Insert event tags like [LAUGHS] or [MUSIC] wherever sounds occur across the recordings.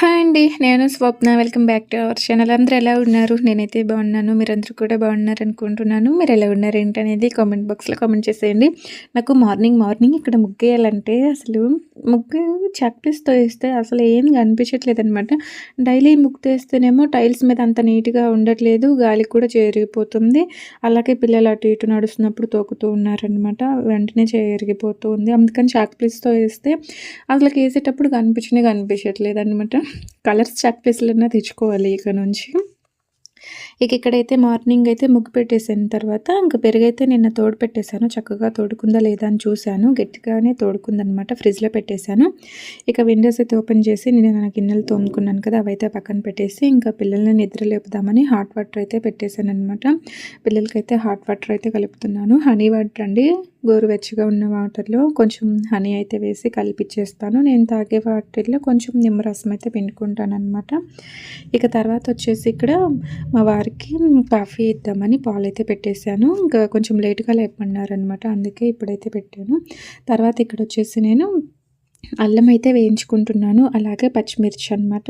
Hi అండి నేను Swapna. Welcome back to our channel అందరూ ఎలా ఉన్నారు? నేనైతే బాగున్నాను. మీరందరూ కూడా బాగున్నారు అనుకుంటున్నాను. మీరు ఎలా ఉన్నారు ఏంటనేది కామెంట్ బాక్స్లో కామెంట్ చేసేయండి. నాకు మార్నింగ్ మార్నింగ్ ఇక్కడ ముగ్గేయాలంటే అసలు ముగ్గు చాక్పీస్తో వేస్తే అసలు ఏం కనిపించట్లేదు అనమాట డైలీ ముగ్గు వేస్తేనేమో టైల్స్ మీద అంత నీట్గా ఉండట్లేదు. గాలి కూడా చేరిగిపోతుంది. అలాగే పిల్లలు అటు ఇటు నడుస్తున్నప్పుడు తోకుతూ ఉన్నారనమాట వెంటనే చేరిగిపోతూ ఉంది అందుకని చాక్పీస్తో వేస్తే అసలు వేసేటప్పుడు కనిపించినా కనిపించట్లేదు అనమాట కలర్స్ చాక్ పీసులన్నా తెచ్చుకోవాలి ఇక నుంచి. ఇక ఇక్కడైతే మార్నింగ్ అయితే ముగ్గు పెట్టేసిన తర్వాత ఇంక పెరుగైతే నిన్న తోడు పెట్టేశాను. చక్కగా తోడుకుందా లేదా అని చూశాను. గట్టిగానే తోడుకుందనమాట. ఫ్రిడ్జ్లో పెట్టేశాను. ఇక విండోస్ అయితే ఓపెన్ చేసి నేను నా గిన్నెలు తోముకున్నాను కదా అవైతే పక్కన పెట్టేసి ఇంకా పిల్లల్ని నిద్ర లేపుదామని హాట్ వాటర్ అయితే పెట్టేశాను అనమాట పిల్లలకైతే హాట్ వాటర్ అయితే కలుపుతున్నాను. హనీ వాటర్ అండి. గోరువెచ్చగా ఉన్న వాటర్లో కొంచెం హనీ అయితే వేసి కలిపిచ్చేస్తాను. నేను తాగే వాటిల్లో కొంచెం నిమ్మరసం అయితే పిండుకుంటాను అనమాట ఇక తర్వాత వచ్చేసి ఇక్కడ మా వారికి కాఫీ ఇద్దామని పాలు అయితే పెట్టేశాను. ఇంకా కొంచెం లేట్గా లేపమన్నారనమాట అందుకే ఇప్పుడైతే పెట్టాను. తర్వాత ఇక్కడ వచ్చేసి నేను అల్లం అయితే వేయించుకుంటున్నాను. అలాగే పచ్చిమిర్చి అనమాట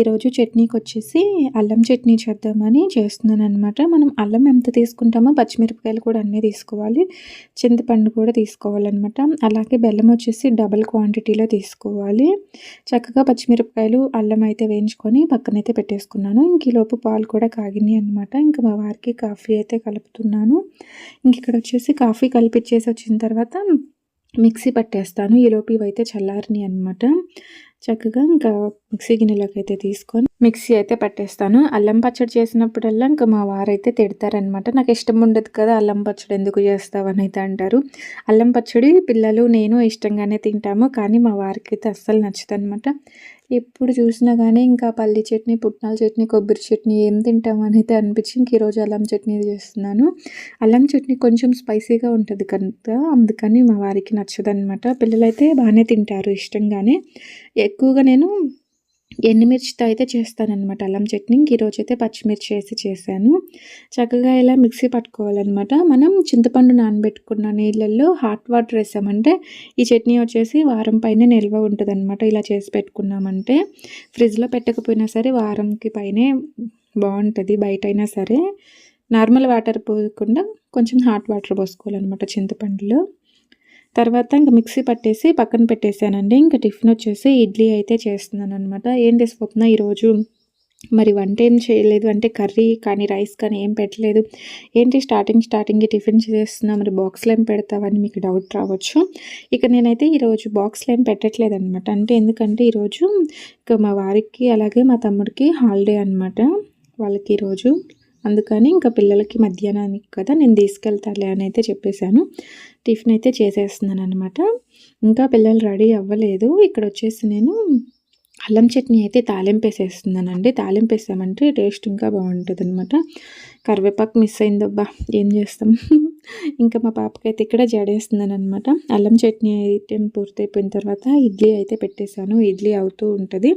ఈరోజు చట్నీకి వచ్చేసి అల్లం చట్నీ చేద్దామని చేస్తున్నాను అనమాట మనం అల్లం ఎంత తీసుకుంటామో పచ్చిమిరపకాయలు కూడా అన్నీ తీసుకోవాలి. చింతపండు కూడా తీసుకోవాలన్నమాట. అలాగే బెల్లం వచ్చేసి డబల్ క్వాంటిటీలో తీసుకోవాలి. చక్కగా పచ్చిమిరపకాయలు అల్లం అయితే వేయించుకొని పక్కనైతే పెట్టేసుకున్నాను. ఇంక లోపు పాలు కూడా కాగినాయి అనమాట ఇంకా మా వారికి కాఫీ అయితే కలుపుతున్నాను. ఇంక ఇక్కడ వచ్చేసి కాఫీ కలిపిచ్చేసి వచ్చిన తర్వాత మిక్సీ పట్టేస్తాను. ఈలోపు ఇవైతే చల్లారిని అనమాట చక్కగా ఇంకా మిక్సీ గిన్నెలోకి అయితే తీసుకొని మిక్సీ అయితే పట్టేస్తాను. అల్లం పచ్చడి చేసినప్పుడల్లా ఇంకా మా వారైతే తిడతారనమాట నాకు ఇష్టం ఉండదు కదా అల్లం పచ్చడి ఎందుకు చేస్తావని అయితే అంటారు. అల్లం పచ్చడి పిల్లలు నేను ఇష్టంగానే తింటాము. కానీ మా వారికి అయితే అస్సలు నచ్చదు అనమాట ఎప్పుడు చూసినా కానీ ఇంకా పల్లి చట్నీ పుట్నాల చట్నీ కొబ్బరి చట్నీ ఏం తింటామని అయితే అనిపించి ఇంక ఈరోజు అల్లం చట్నీ చేస్తున్నాను. అల్లం చట్నీ కొంచెం స్పైసీగా ఉంటుంది కనుక అందుకని మా వారికి నచ్చదనమాట పిల్లలైతే బాగానే తింటారు ఇష్టంగానే. ఎక్కువగా నేను ఎండుమిర్చితో అయితే చేస్తానన్నమాట. అల్లం చట్నీ ఈరోజు అయితే పచ్చిమిర్చి వేసి చేశాను. చక్కగా ఇలా మిక్సీ పట్టుకోవాలన్నమాట. మనం చింతపండు నానబెట్టుకున్న నీళ్ళల్లో హాట్ వాటర్ వేసామంటే ఈ చట్నీ వచ్చేసి వారం పైన నిల్వ ఉంటుందనమాట ఇలా చేసి పెట్టుకున్నామంటే ఫ్రిడ్జ్లో పెట్టకపోయినా సరే వారంకి పైనే బాగుంటుంది బయట అయినా సరే. నార్మల్ వాటర్ పోకుండా కొంచెం హాట్ వాటర్ పోసుకోవాలన్నమాట చింతపండులో. తర్వాత ఇంకా మిక్సీ పట్టేసి పక్కన పెట్టేశానండి ఇంకా టిఫిన్ వచ్చేసి ఇడ్లీ అయితే చేస్తున్నాను అనమాట ఏంటి స్వప్న ఈరోజు? మరి వంట ఏం చేయలేదు. అంటే కర్రీ కానీ రైస్ కానీ ఏం పెట్టలేదు. ఏంటి స్టార్టింగ్ స్టార్టింగ్ టిఫిన్ చేస్తున్నా? మరి బాక్స్లో ఏం పెడతావని మీకు డౌట్ రావచ్చు. ఇక నేనైతే ఈరోజు బాక్స్లో ఏం పెట్టట్లేదు అనమాట అంటే ఎందుకంటే ఈరోజు ఇక మా వారికి అలాగే మా తమ్ముడికి హాలిడే అనమాట వాళ్ళకి ఈరోజు అందుకని ఇంకా పిల్లలకి మధ్యాహ్నానికి కదా నేను తీసుకెళ్తాలే అని అయితే చెప్పేశాను. టిఫిన్ అయితే చేసేస్తున్నాను అనమాట ఇంకా పిల్లలు రెడీ అవ్వలేదు. ఇక్కడ వచ్చేసి నేను అల్లం చట్నీ అయితే తాలింపు వేసేస్తున్నానండి. తాలింపు టేస్ట్ ఇంకా బాగుంటుంది అనమాట కరివేపాకు మిస్ అయిందబ్బా. ఏం చేస్తాం? ఇంకా మా పాపకైతే ఇక్కడ జడేస్తున్నాను అనమాట అల్లం చట్నీ ఐటెం పూర్తయిపోయిన తర్వాత ఇడ్లీ అయితే పెట్టేశాను. ఇడ్లీ అవుతూ ఉంటుంది.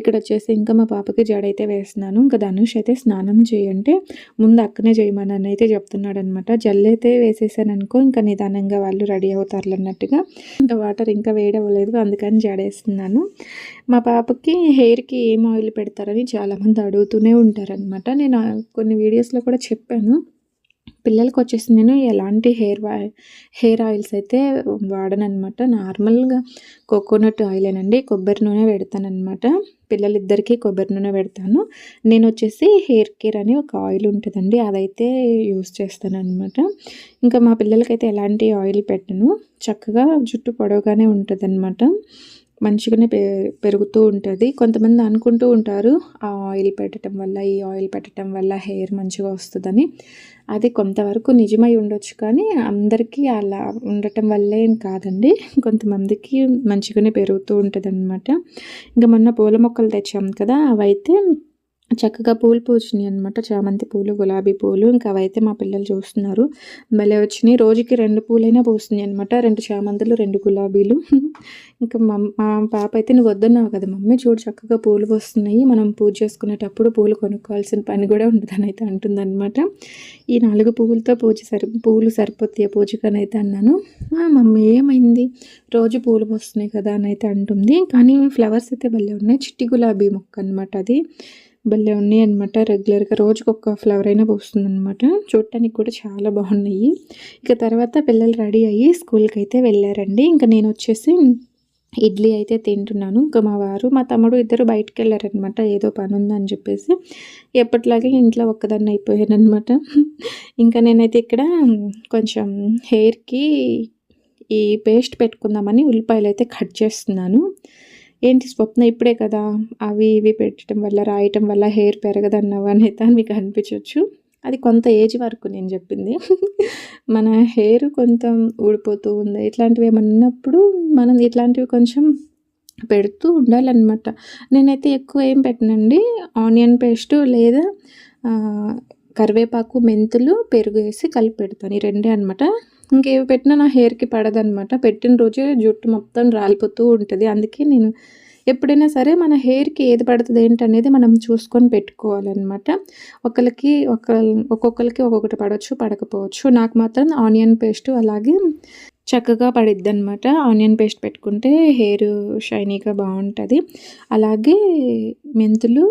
ఇక్కడ వచ్చేసి ఇంకా మా పాపకి జడ అయితే వేస్తున్నాను. ఇంకా ధనుష్ అయితే స్నానం చేయంటే ముందు అక్కనే చేయమని అయితే చెప్తున్నాడు అనమాట జల్లైతే వేసేసాను అనుకో ఇంకా నిదానంగా వాళ్ళు రెడీ అవుతారు అన్నట్టుగా. ఇంకా వాటర్ ఇంకా వేడవ్వలేదు. అందుకని జడేస్తున్నాను. మా పాపకి హెయిర్కి ఏం ఆయిల్ పెడతారని చాలామంది అడుగుతూనే ఉంటారనమాట. నేను కొన్ని వీడియోస్లో కూడా చెప్పాను. పిల్లలకి వచ్చేసి నేను ఎలాంటి హెయిర్ హెయిర్ ఆయిల్స్ అయితే వాడనమాట నార్మల్గా కోకోనట్ ఆయిలేనండి. కొబ్బరి నూనె పెడతానమాట పిల్లలిద్దరికీ కొబ్బరి నూనె పెడతాను. నేను వచ్చేసి హెయిర్ కేర్ అని ఒక ఆయిల్ ఉంటుందండి. అదైతే యూస్ చేస్తానమాట ఇంకా మా పిల్లలకైతే ఎలాంటి ఆయిల్ పెట్టను. చక్కగా జుట్టు పొడవుగానే ఉంటుంది మంచిగానే పె పెరుగుతూ ఉంటుంది. కొంతమంది అనుకుంటూ ఉంటారు ఆ ఆయిల్ పెట్టడం వల్ల ఈ ఆయిల్ పెట్టడం వల్ల హెయిర్ మంచిగా వస్తుందని. అది కొంతవరకు నిజమై ఉండొచ్చు కానీ అందరికీ అలా ఉండటం వల్లే కాదండి. కొంతమందికి మంచిగానే పెరుగుతూ ఉంటుంది అనమాట ఇంకా మొన్న పూల మొక్కలు తెచ్చాం కదా అవైతే చక్కగా పూలు పూచినాయి అనమాట చామంతి పూలు గులాబీ పూలు ఇంకా అవైతే మా పిల్లలు చూస్తున్నారు. భలే వచ్చినాయి. రోజుకి రెండు పూలైనా పూస్తున్నాయి అనమాట రెండు చామంతులు రెండు గులాబీలు. ఇంకా మా పాప అయితే నువ్వు వద్దన్నావు కదా మమ్మీ చూడు చక్కగా పూలు వస్తున్నాయి. మనం పూజ చేసుకునేటప్పుడు పూలు కొనుక్కోవాల్సిన పని కూడా ఉండదని అయితే అంటుందన్నమాట ఈ నాలుగు పూలతో పూజ సరి పూలు సరిపోతాయి పూజకని అయితే అన్నాను. మమ్మీ ఏమైంది? రోజు పూలు వస్తున్నాయి కదా అని అయితే అంటుంది. కానీ ఫ్లవర్స్ అయితే భలే ఉన్నాయి. చిట్టి గులాబీ మొక్క అనమాట అది. భలే ఉన్నాయి అనమాట రెగ్యులర్గా రోజుకి ఒక ఫ్లవర్ అయినా పూస్తుంది అనమాట చూడటానికి కూడా చాలా బాగున్నాయి. ఇక తర్వాత పిల్లలు రెడీ అయ్యి స్కూల్కి అయితే వెళ్ళారండి. ఇంకా నేను వచ్చేసి ఇడ్లీ అయితే తింటున్నాను. ఇంకా మా వారు మా తమ్ముడు ఇద్దరు బయటకు వెళ్ళారనమాట ఏదో పని ఉందని చెప్పేసి. ఎప్పటిలాగే ఇంట్లో ఒక్కదాన్ని అయిపోయాను అనమాట ఇంకా నేనైతే ఇక్కడ కొంచెం హెయిర్కి ఈ పేస్ట్ పెట్టుకుందామని ఉల్లిపాయలు అయితే కట్ చేస్తున్నాను. ఏంటి స్వప్న ఇప్పుడే కదా? అవి ఇవి పెట్టడం వల్ల రాయటం వల్ల హెయిర్ పెరగదన్నావు అనేది మీకు అనిపించవచ్చు అది కొంత ఏజ్ వరకు నేను చెప్పింది. మన హెయిర్ కొంత ఊడిపోతూ ఉంది. ఇట్లాంటివి ఏమన్నప్పుడు మనం ఇట్లాంటివి కొంచెం పెడుతూ ఉండాలన్నమాట. నేనైతే ఎక్కువ ఏం పెట్టనండి. ఆనియన్ పేస్ట్ లేదా కరివేపాకు మెంతులు పెరుగు వేసి కలిపి పెడతాను. ఈ రెండే అనమాట ఇంకేవి పెట్టినా నా హెయిర్కి పడదనమాట పెట్టిన రోజే జుట్టు మొత్తం రాలిపోతూ ఉంటుంది. అందుకే నేను ఎప్పుడైనా సరే మన హెయిర్కి ఏది పడుతుంది ఏంటనేది మనం చూసుకొని పెట్టుకోవాలన్నమాట. ఒకరికి ఒక ఒక్కొక్కరికి ఒక్కొక్కటి పడవచ్చు పడకపోవచ్చు. నాకు మాత్రం ఆనియన్ పేస్ట్ అలాగే చక్కగా పడిద్ది అనమాట ఆనియన్ పేస్ట్ పెట్టుకుంటే హెయిర్ షైనీగా బాగుంటుంది. అలాగే మెంతులు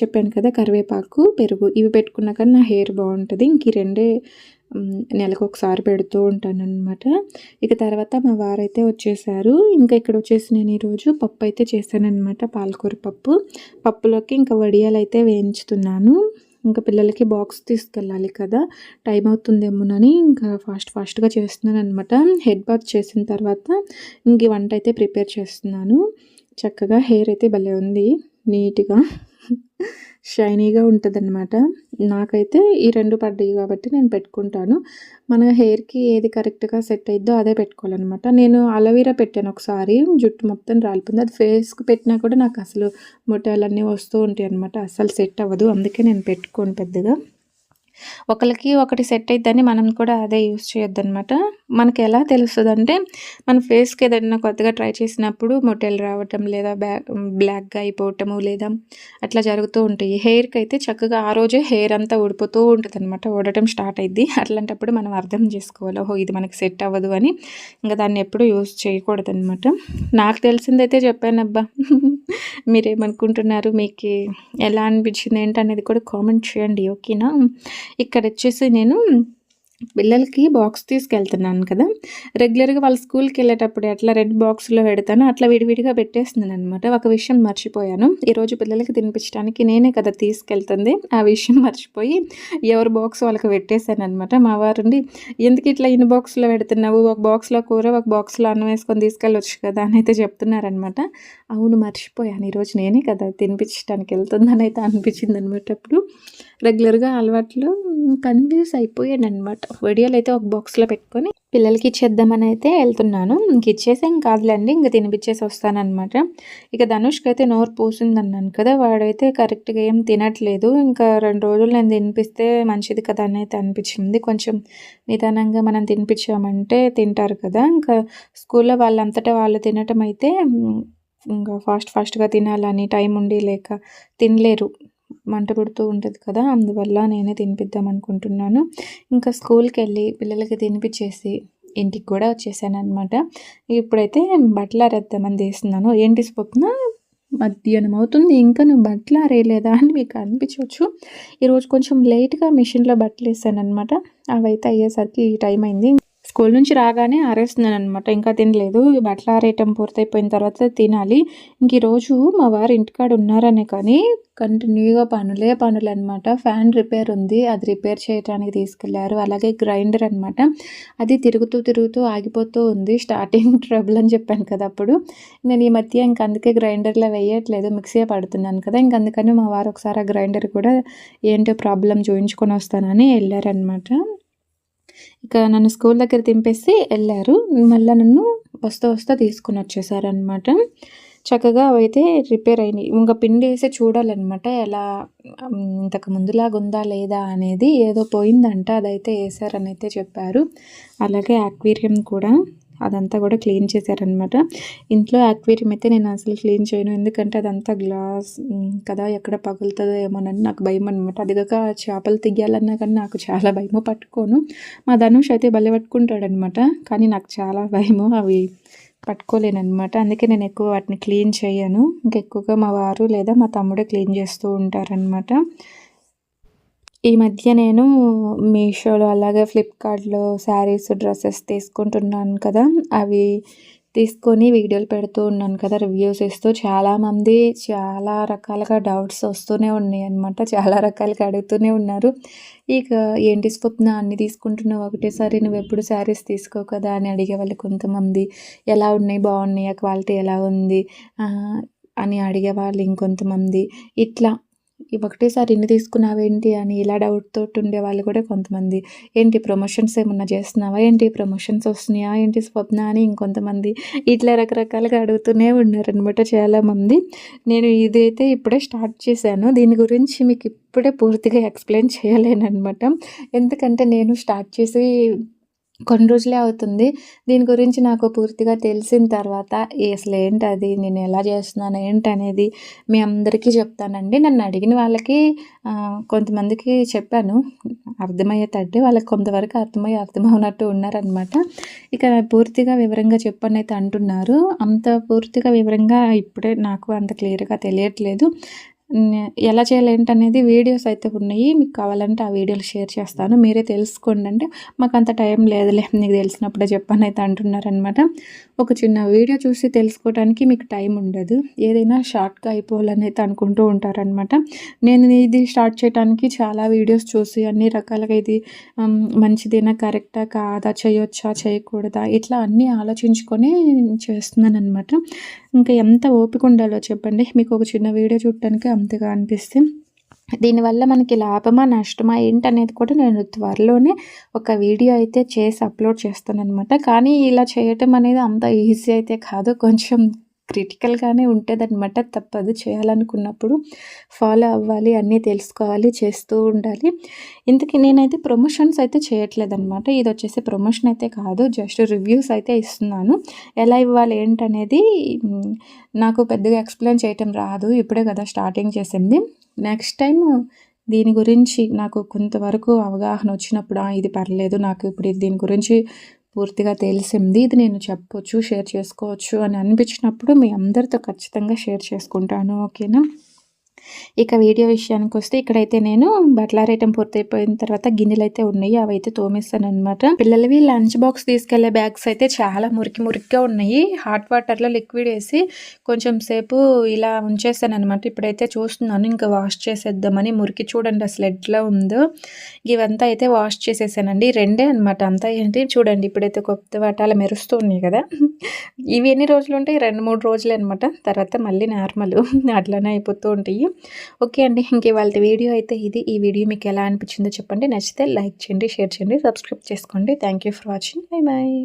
చెప్పాను కదా కరివేపాకు పెరుగు ఇవి పెట్టుకున్నా కానీ నా హెయిర్ బాగుంటుంది. ఇంక రెండే నెలకు ఒకసారి పెడుతూ ఉంటాను అనమాట ఇక తర్వాత మా వారైతే వచ్చేసారు. ఇంకా ఇక్కడ వచ్చేసి నేను ఈరోజు పప్పు అయితే చేశానమాట పాలకూర పప్పు. పప్పులోకి ఇంకా వడియాలు అయితే వేయించుతున్నాను. ఇంకా పిల్లలకి బాక్స్ తీసుకెళ్ళాలి కదా టైం అవుతుందేమోనని ఇంకా ఫాస్ట్ ఫాస్ట్గా చేస్తున్నాను అనమాట హెడ్ బాత్ చేసిన తర్వాత ఇంక వంట అయితే ప్రిపేర్ చేస్తున్నాను. చక్కగా హెయిర్ అయితే భలే ఉంది నీట్గా. షైనీగా ఉంటుందన్నమాట. నాకైతే ఈ రెండు పడ్డాయి కాబట్టి నేను పెట్టుకుంటాను. మన హెయిర్కి ఏది కరెక్ట్గా సెట్ అయిద్దో అదే పెట్టుకోవాలన్నమాట. నేను అలవీరా పెట్టాను ఒకసారి. జుట్టు మొత్తం రాలిపోయింది. అది ఫేస్కి పెట్టినా కూడా నాకు అసలు మొటాలన్నీ వస్తూ ఉంటాయి అనమాట అసలు సెట్ అవ్వదు. అందుకే నేను పెట్టుకోను పెద్దగా. ఒకరికి ఒకటి సెట్ అయిద్దని మనం కూడా అదే యూస్ చేయొద్దు అనమాట మనకి ఎలా తెలుస్తుంది అంటే మన ఫేస్కి ఏదైనా కొత్తగా ట్రై చేసినప్పుడు మొటెల్ రావటం లేదా బ్లాక్గా అయిపోవటము లేదా అట్లా జరుగుతూ ఉంటాయి. హెయిర్కి అయితే చక్కగా ఆ రోజే హెయిర్ అంతా ఊడిపోతూ ఉంటుంది అనమాట ఊడటం స్టార్ట్ అయింది అట్లాంటప్పుడు మనం అర్థం చేసుకోవాలి. ఓహో ఇది మనకి సెట్ అవ్వదు అని ఇంకా దాన్ని ఎప్పుడు యూస్ చేయకూడదు అనమాట నాకు తెలిసిందైతే చెప్పానబ్బా [LAUGHS] మీరేమనుకుంటున్నారు? మీకు ఎలా అనిపించింది ఏంటనేది కూడా కామెంట్ చేయండి ఓకేనా ఇక్కడ వచ్చేసి నేను పిల్లలకి బాక్స్ తీసుకెళ్తున్నాను కదా. రెగ్యులర్గా వాళ్ళ స్కూల్కి వెళ్ళేటప్పుడు ఎట్లా రెడ్ బాక్స్లో పెడతాను అట్లా విడివిడిగా పెట్టేస్తున్నాను అనమాట ఒక విషయం మర్చిపోయాను. ఈరోజు పిల్లలకి తినిపించడానికి నేనే కదా తీసుకెళ్తుంది. ఆ విషయం మర్చిపోయి ఎవరు బాక్స్ వాళ్ళకి పెట్టేశాను అనమాట మా వారుండి ఎందుకు ఇట్లా ఇన్ని బాక్స్లో పెడుతున్నావు? ఒక బాక్స్లో కూర ఒక బాక్స్లో అన్నం వేసుకొని తీసుకెళ్ళొచ్చు కదా అని అయితే చెప్తున్నారనమాట అవును మర్చిపోయాను. ఈరోజు నేనే కదా తినిపించడానికి వెళ్తుందని అయితే అనిపించింది అనమాట అప్పుడు. రెగ్యులర్గా అలవాట్లు కన్ఫ్యూజ్ అయిపోయాను అనమాట వడియాలు అయితే ఒక బాక్స్లో పెట్టుకొని పిల్లలకి ఇచ్చేద్దామని అయితే వెళ్తున్నాను. ఇంక ఇచ్చేసి ఇంక కాదులేండి ఇంక తినిపించేసి వస్తానమాట ఇక ధనుష్కి అయితే నోరు పూసింది అన్నాను కదా వాడైతే కరెక్ట్గా ఏం తినట్లేదు. ఇంకా రెండు రోజులు నేను తినిపిస్తే మంచిది కదా అని అయితే అనిపించింది. కొంచెం నిదానంగా మనం తినిపించామంటే తింటారు కదా. ఇంకా స్కూల్లో వాళ్ళంతటా వాళ్ళు తినటం అయితే ఇంకా ఫాస్ట్ ఫాస్ట్గా తినాలని టైం ఉండి లేక తినలేరు. మంట పుడుతూ ఉంటుంది కదా అందువల్ల నేనే తినిపిద్దాం అనుకుంటున్నాను. ఇంకా స్కూల్కి వెళ్ళి పిల్లలకి తినిపించేసి ఇంటికి కూడా వచ్చేసాను అనమాట ఇప్పుడైతే బట్టలు ఆరేద్దామని తీస్తున్నాను ఏంటి స్వప్న? మధ్యాహ్నం అవుతుంది ఇంకా నువ్వు బట్టలు ఆరేయలేదా అని మీకు అనిపించవచ్చు. ఈరోజు కొంచెం లేట్గా మిషన్లో బట్టలు వేసాను అనమాట అవి అయితే అయ్యేసరికి ఈ టైం అయింది. స్కూల్ నుంచి రాగానే ఆరేస్తున్నాను అనమాట ఇంకా తినలేదు. బట్టలు ఆరేయటం పూర్తయిపోయిన తర్వాత తినాలి. ఇంక ఈరోజు మా వారు ఇంటికాడ ఉన్నారనే కానీ కంటిన్యూగా పనులే పనులు అనమాట ఫ్యాన్ రిపేర్ ఉంది. అది రిపేర్ చేయడానికి తీసుకెళ్ళారు. అలాగే గ్రైండర్ అనమాట అది తిరుగుతూ తిరుగుతూ ఆగిపోతూ ఉంది. స్టార్టింగ్ [LAUGHS] ట్రబుల్ అని చెప్పాను కదా అప్పుడు. నేను ఈ మధ్య ఇంక అందుకే గ్రైండర్లో వేయట్లేదు. మిక్సీ పడుతున్నాను కదా. ఇంక అందుకని మా వారు ఒకసారి ఆ గ్రైండర్ కూడా ఏంటో ప్రాబ్లం చూయించుకొని వస్తానని వెళ్ళారనమాట ఇక నన్ను స్కూల్ దగ్గర దింపేసి వెళ్ళారు. మళ్ళీ నన్ను వస్తా వస్తా తీసుకుని వచ్చేసారనమాట చక్కగా అవైతే రిపేర్ అయినాయి ఇంకా పిండి వేసి చూడాలన్నమాట. ఎలా ఇంతకు ముందులాగా ఉందా లేదా అనేది ఏదో పోయిందంట. అదైతే వేసారని అయితే చెప్పారు. అలాగే ఆక్వేరియం కూడా. అదంతా కూడా క్లీన్ చేశారనమాట ఇంట్లో యాక్వేరియం అయితే నేను అసలు క్లీన్ చేయను. ఎందుకంటే అదంతా గ్లాస్ కదా ఎక్కడ పగులుతుందో ఏమోనని నాకు భయం అనమాట అదిగాక చేపలు తియ్యాలన్నా కానీ నాకు చాలా భయము పట్టుకోను. మా ధనుష్ అయితే భలే పట్టుకుంటాడనమాట కానీ నాకు చాలా భయము అవి పట్టుకోలేనమాట అందుకే నేను ఎక్కువ వాటిని క్లీన్ చేయను. ఇంకెక్కువగా మా వారు లేదా మా తమ్ముడే క్లీన్ చేస్తూ ఉంటారనమాట ఈ మధ్య నేను మీషోలో అలాగే ఫ్లిప్కార్ట్లో శారీస్ డ్రెస్సెస్ తీసుకుంటున్నాను కదా. అవి తీసుకొని వీడియోలు పెడుతూ ఉన్నాను కదా రివ్యూస్ ఇస్తూ. చాలామంది చాలా రకాలుగా డౌట్స్ వస్తూనే ఉన్నాయి అనమాట చాలా రకాలుగా అడుగుతూనే ఉన్నారు. ఇక ఏంటి స్వప్న? అన్ని తీసుకుంటున్నావు ఒకటేసారి నువ్వు ఎప్పుడు శారీస్ తీసుకో కదా అని అడిగే వాళ్ళు కొంతమంది. ఎలా ఉన్నాయి? బాగున్నాయి? క్వాలిటీ ఎలా ఉంది? అని అడిగేవాళ్ళు ఇంకొంతమంది. ఇట్లా ఒకటేసారి ఇన్ని తీసుకున్నావేంటి అని ఇలా డౌట్ తోటి ఉండే వాళ్ళు కూడా కొంతమంది. ఏంటి ప్రమోషన్స్ ఏమన్నా చేస్తున్నావా? ఏంటి ప్రమోషన్స్ వస్తున్నాయా? ఏంటి స్వప్న అని ఇంకొంతమంది ఇట్లా రకరకాలుగా అడుగుతూనే ఉన్నారనమాట చాలామంది. నేను ఇదైతే ఇప్పుడే స్టార్ట్ చేశాను. దీని గురించి మీకు ఇప్పుడే పూర్తిగా ఎక్స్ప్లెయిన్ చేయలేనమాట ఎందుకంటే నేను స్టార్ట్ చేసి కొన్ని రోజులే అవుతుంది. దీని గురించి నాకు పూర్తిగా తెలిసిన తర్వాత అసలు ఏంటి అది నేను ఎలా చేస్తున్నాను? ఏంటనేది మీ అందరికీ చెప్తానండి. నన్ను అడిగిన వాళ్ళకి కొంతమందికి చెప్పాను. అర్థమయ్యేటట్టు వాళ్ళకి కొంతవరకు అర్థమయ్యి అర్థమవునట్టు ఉన్నారనమాట ఇక పూర్తిగా వివరంగా చెప్పని అయితే అంటున్నారు. అంత పూర్తిగా వివరంగా ఇప్పుడే నాకు అంత క్లియర్గా తెలియట్లేదు. ఎలా చేయాలి ఏంటనేది వీడియోస్ అయితే ఉన్నాయి. మీకు కావాలంటే ఆ వీడియోలు షేర్ చేస్తాను. మీరే తెలుసుకోండి అంటే మాకు అంత టైం లేదులే నీకు తెలిసినప్పుడే చెప్పాను అయితే అంటున్నారనమాట ఒక చిన్న వీడియో చూసి తెలుసుకోవడానికి మీకు టైం ఉండదు. ఏదైనా షార్ట్గా అయిపోవాలని అయితే అనుకుంటూ ఉంటారనమాట నేను ఇది స్టార్ట్ చేయడానికి చాలా వీడియోస్ చూసి అన్ని రకాలుగా ఇది మంచిదేనా కరెక్టా కాదా చేయొచ్చా చేయకూడదా ఇట్లా అన్నీ ఆలోచించుకొని చేస్తున్నాను అనమాట ఇంకా ఎంత ఓపిక ఉండాలో చెప్పండి. మీకు ఒక చిన్న వీడియో చూడటానికి అంతగా అనిపిస్తే దీనివల్ల మనకి లాభమా నష్టమా ఏంటనేది కూడా నేను త్వరలోనే ఒక వీడియో అయితే చేసి అప్లోడ్ చేస్తాను అనమాట కానీ ఇలా చేయటం అనేది అంత ఈజీ అయితే కాదు. కొంచెం క్రిటికల్గానే ఉంటుంది అనమాట తప్పదు. చేయాలనుకున్నప్పుడు ఫాలో అవ్వాలి అన్నీ తెలుసుకోవాలి చేస్తూ ఉండాలి. ఇంతకీ నేనైతే ప్రమోషన్స్ అయితే చేయట్లేదన్నమాట. ఇది వచ్చేసి ప్రమోషన్ అయితే కాదు. జస్ట్ రివ్యూస్ అయితే ఇస్తున్నాను. ఎలా ఇవ్వాలి ఏంటనేది నాకు పెద్దగా ఎక్స్ప్లెయిన్ చేయటం రాదు. ఇప్పుడే కదా స్టార్టింగ్ చేసింది. నెక్స్ట్ టైం దీని గురించి నాకు కొంతవరకు అవగాహన వచ్చినప్పుడు ఇది పర్లేదు నాకు ఇప్పుడు దీని గురించి పూర్తిగా తెలిసింది. ఇది నేను చెప్పొచ్చు షేర్ చేసుకోవచ్చు అని అనిపించినప్పుడు మీ అందరితో ఖచ్చితంగా షేర్ చేసుకుంటాను. ఓకేనా? ఇక వీడియో విషయానికి వస్తే ఇక్కడైతే నేను బట్లారేయటం పూర్తయిపోయిన తర్వాత గిన్నెలు అయితే ఉన్నాయి అవి అయితే తోమేస్తాను అనమాట పిల్లలవి లంచ్ బాక్స్ తీసుకెళ్ళే బ్యాగ్స్ అయితే చాలా మురికి మురికిగా ఉన్నాయి. హాట్ వాటర్లో లిక్విడ్ వేసి కొంచెం సేపు ఇలా ఉంచేస్తాను అనమాట ఇప్పుడైతే చూస్తున్నాను ఇంకా వాష్ చేసేద్దామని. మురికి చూడండి అసలు ఎట్లా ఉందో. ఇవంతా అయితే వాష్ చేసేసానండి. రెండే అనమాట అంతా ఏంటి? చూడండి ఇప్పుడైతే కొత్త వాటాలు మెరుస్తూ ఉన్నాయి కదా. ఇవి ఎన్ని రోజులు ఉంటాయి? రెండు మూడు రోజులే అనమాట తర్వాత మళ్ళీ నార్మల్. అట్లానే అయిపోతూ ఉంటాయి. ఓకే అండి ఇంక ఇవాళ వీడియో అయితే ఇది. ఈ వీడియో మీకు ఎలా అనిపించిందో చెప్పండి. నచ్చితే లైక్ చేయండి షేర్ చేయండి సబ్స్క్రైబ్ చేసుకోండి. Thank you for watching. Bye bye